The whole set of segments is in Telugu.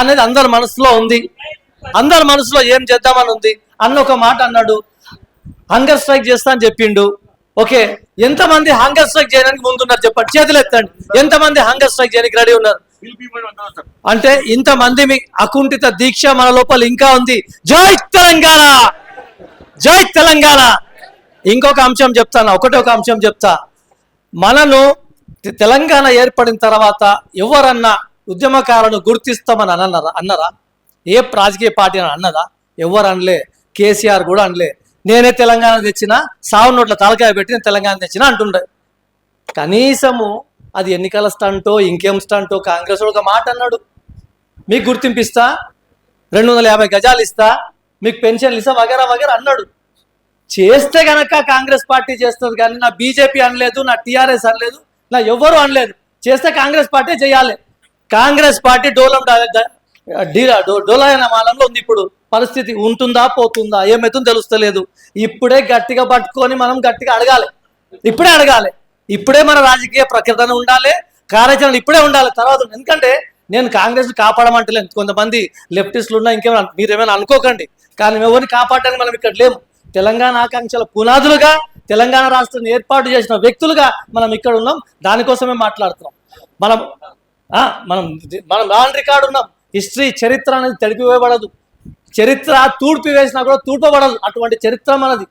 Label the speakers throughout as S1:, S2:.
S1: అనేది అందరి మనసులో ఉంది. అందరి మనసులో ఏం చేద్దామని ఉంది? అన్న ఒక మాట అన్నాడు. హంగర్ స్ట్రైక్ చేస్తా అని చెప్పిండు. ఓకే ఎంతమంది హంగర్ స్ట్రైక్ చేయడానికి ముందున్నారు చెప్పండి. చేతులు ఎత్తండి. ఎంతమంది హంగర్ స్ట్రైక్ చేయడానికి రెడీ ఉన్నారు? అంటే ఇంతమంది మీ అకుంఠిత దీక్ష మన లోపల ఇంకా ఉంది. జై తెలంగాణ! జై తెలంగాణ! ఇంకొక అంశం చెప్తాను. ఒకటే ఒక అంశం చెప్తా. మనను తెలంగాణ ఏర్పడిన తర్వాత ఎవరన్నా ఉద్యమకారులను గుర్తిస్తామని అన్నారా అన్నారా? ఏ రాజకీయ పార్టీ అని అన్నదా ఎవరు అనలే. కేసీఆర్ కూడా అనలే. నేనే తెలంగాణ తెచ్చిన సావు నోట్ల తలకాయ పెట్టి నేను తెలంగాణ తెచ్చిన అంటుండే. కనీసము అది ఎన్నికల స్టంటో ఇంకేం స్టంటో కాంగ్రెస్ ఒక మాట అన్నాడు. మీకు గుర్తింపిస్తా రెండు వందల యాభై గజాలు ఇస్తా మీకు పెన్షన్లు ఇస్తా వగేరా వగేరా అన్నాడు. చేస్తే గనక కాంగ్రెస్ పార్టీ చేస్తుంది కానీ నా బీజేపీ అనలేదు నా టీఆర్ఎస్ అనలేదు నా ఎవరు అనలేదు. చేస్తే కాంగ్రెస్ పార్టీ చేయాలి. కాంగ్రెస్ పార్టీ డోలం డా- డీలా డో- ఉంది ఇప్పుడు. పరిస్థితి ఉంటుందా పోతుందా ఏమైతుందో తెలుస్తలేదు. ఇప్పుడే గట్టిగా పట్టుకొని మనం గట్టిగా అడగాలి. ఇప్పుడే అడగాలి. ఇప్పుడే మన రాజకీయ ప్రకటన ఉండాలి కార్యాచరణ ఇప్పుడే ఉండాలి. తర్వాత ఎందుకంటే నేను కాంగ్రెస్ కాపాడమంటలేను. కొంతమంది లెఫ్టిస్టులు ఉన్నా ఇంకేమైనా మీరేమైనా అనుకోకండి. కానీ మేము ఎవరిని కాపాడడానికి మనం ఇక్కడ లేము. తెలంగాణ ఆకాంక్షల పునాదులుగా తెలంగాణ రాష్ట్రాన్ని ఏర్పాటు చేసిన వ్యక్తులుగా మనం ఇక్కడ ఉన్నాం. దానికోసమే మాట్లాడుతున్నాం. మనం మనం మనం రాన్ రికార్డు ఉన్నాం. హిస్టరీ చరిత్ర అనేది తడిపివేయబడదు. చరిత్ర తూర్పు వేసినా కూడా తూర్పబడదు అటువంటి చరిత్ర మనది.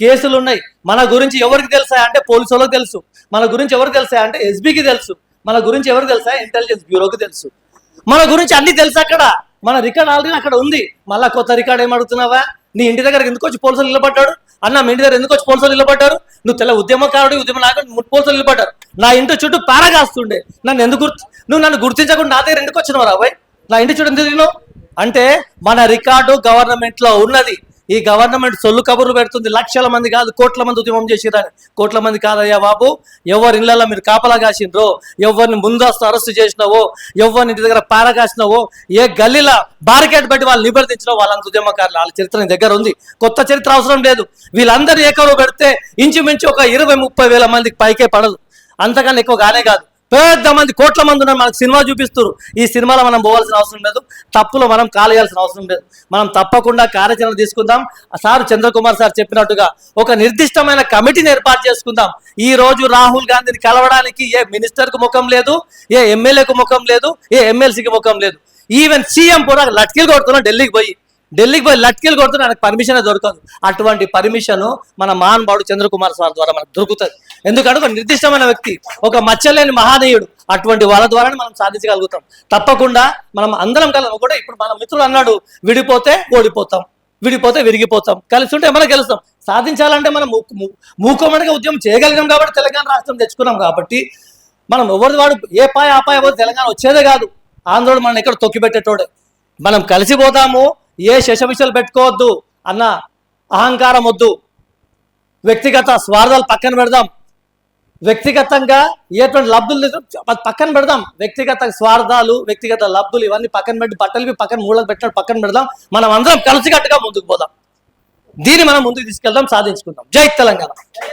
S1: కేసులు ఉన్నాయి. మన గురించి ఎవరికి తెలుసా అంటే పోలీసు వాళ్ళకి తెలుసు. మన గురించి ఎవరికి తెలుసా అంటే ఎస్బీకి తెలుసు. మన గురించి ఎవరికి తెలుసా? ఇంటెలిజెన్స్ బ్యూరోకి తెలుసు. మన గురించి అన్ని తెలుసు అక్కడ. మన రికార్డ్ ఆల్రెడీ అక్కడ ఉంది. మళ్ళా కొత్త రికార్డ్ ఏమడుగుతున్నావా నీ ఇంటి దగ్గర ఎందుకు వచ్చి పోలీసులు నిలబడ్డాడు? అన్న మీ ఇంటి దగ్గర ఎందుకు వచ్చి పోలీసులు నిలబడ్డారు? నువ్వు తెల్ల ఉద్యమకారుడు ఉద్యమ నాయకుడు పోలీసులు నిలబడ్డారు. నా ఇంటి చుట్టూ పారగాస్తుండే నన్ను ఎందుకు గుర్తు నువ్వు నన్ను గుర్తించకుండా నా దగ్గర ఎందుకు వచ్చినావు రాబాయ్ నా ఇంటి చుట్టూ ఎందుకు అంటే మన రికార్డు గవర్నమెంట్లో ఉన్నది. ఈ గవర్నమెంట్ సొల్లు కబుర్లు పెడుతుంది. లక్షల మంది కాదు కోట్ల మంది ఉద్యమం చేసిరని కోట్ల మంది కాదయ్యా బాబు ఎవరి ఇళ్ళల్లో మీరు కాపలా కాసిండ్రో ఎవరిని ముందస్తు అరెస్ట్ చేసినావో ఎవరిని ఇంటి దగ్గర పారగాసినావో ఏ గల్లీలో బారికేట్ పెట్టి వాళ్ళు నిబర్తించినో వాళ్ళంత ఉద్యమకారులు. వాళ్ళ చరిత్ర నీ దగ్గర ఉంది. కొత్త చరిత్ర అవసరం లేదు. వీళ్ళందరూ ఏకరువు పెడితే ఇంచుమించు ఒక ఇరవై ముప్పై వేల మందికి పైకే పడదు. అంతకన్నా ఎక్కువ కానే కాదు. పెద్ద మంది కోట్ల మంది ఉన్నారు. మనకు సినిమా చూపిస్తారు ఈ సినిమాలో మనం పోవాల్సిన అవసరం లేదు. తప్పులో మనం కాలేయాల్సిన అవసరం లేదు. మనం తప్పకుండా కార్యాచరణ తీసుకుందాం. సార్ చంద్రకుమార్ సార్ చెప్పినట్టుగా ఒక నిర్దిష్టమైన కమిటీని ఏర్పాటు చేసుకుందాం. ఈ రోజు రాహుల్ గాంధీని కలవడానికి ఏ మినిస్టర్కు ముఖం లేదు ఏ ఎమ్మెల్యేకు ముఖం లేదు ఏ ఎమ్మెల్సీకి ముఖం లేదు. ఈవెన్ సీఎం కూడా లట్కీలు కొడుతున్నాం ఢిల్లీకి పోయి. ఢిల్లీకి పోయి లట్కీలు కొడుతున్నా నాకు పర్మిషన్ దొరకదు. అటువంటి పర్మిషన్ మన మహానుభావుడు చంద్రకుమార్ సార్ ద్వారా మనకు దొరుకుతుంది. ఎందుకంటే ఒక నిర్దిష్టమైన వ్యక్తి ఒక మచ్చలేని మహాదేయుడు అటువంటి వాళ్ళ ద్వారానే మనం సాధించగలుగుతాం. తప్పకుండా మనం అందరం కలం కూడా ఇప్పుడు మన మిత్రుడు అన్నాడు విడిపోతే ఓడిపోతాం విడిపోతే విరిగిపోతాం. కలిసి ఉంటే మనం గెలుస్తాం. సాధించాలంటే మనం మూకు- ఉద్యమం చేయగలిగాం కాబట్టి తెలంగాణ రాష్ట్రం తెచ్చుకున్నాం కాబట్టి మనం ఎవరి వాడు ఏ పాయ ఆ పాయ తెలంగాణ వచ్చేదే కాదు. ఆంధ్రుడు మనం ఎక్కడ తొక్కిపెట్టేటోడే. మనం కలిసిపోతాము ఏ శశమిషలు పెట్టుకోవద్దు అన్న అహంకారం వద్దు. వ్యక్తిగత స్వార్థాలు పక్కన పెడదాం. వ్యక్తిగతంగా ఎటువంటి లబ్ధులు పక్కన పెడదాం. వ్యక్తిగత స్వార్థాలు వ్యక్తిగత లబ్ధులు ఇవన్నీ పక్కన పెట్టి బట్టలు పక్కన మూలకు పెట్టినట్టు పక్కన పెడదాం. మనం అందరం కలిసికట్టుగా ముందుకు పోదాం. దీన్ని మనం ముందుకు తీసుకెళ్దాం సాధించుకుందాం. జై తెలంగాణ.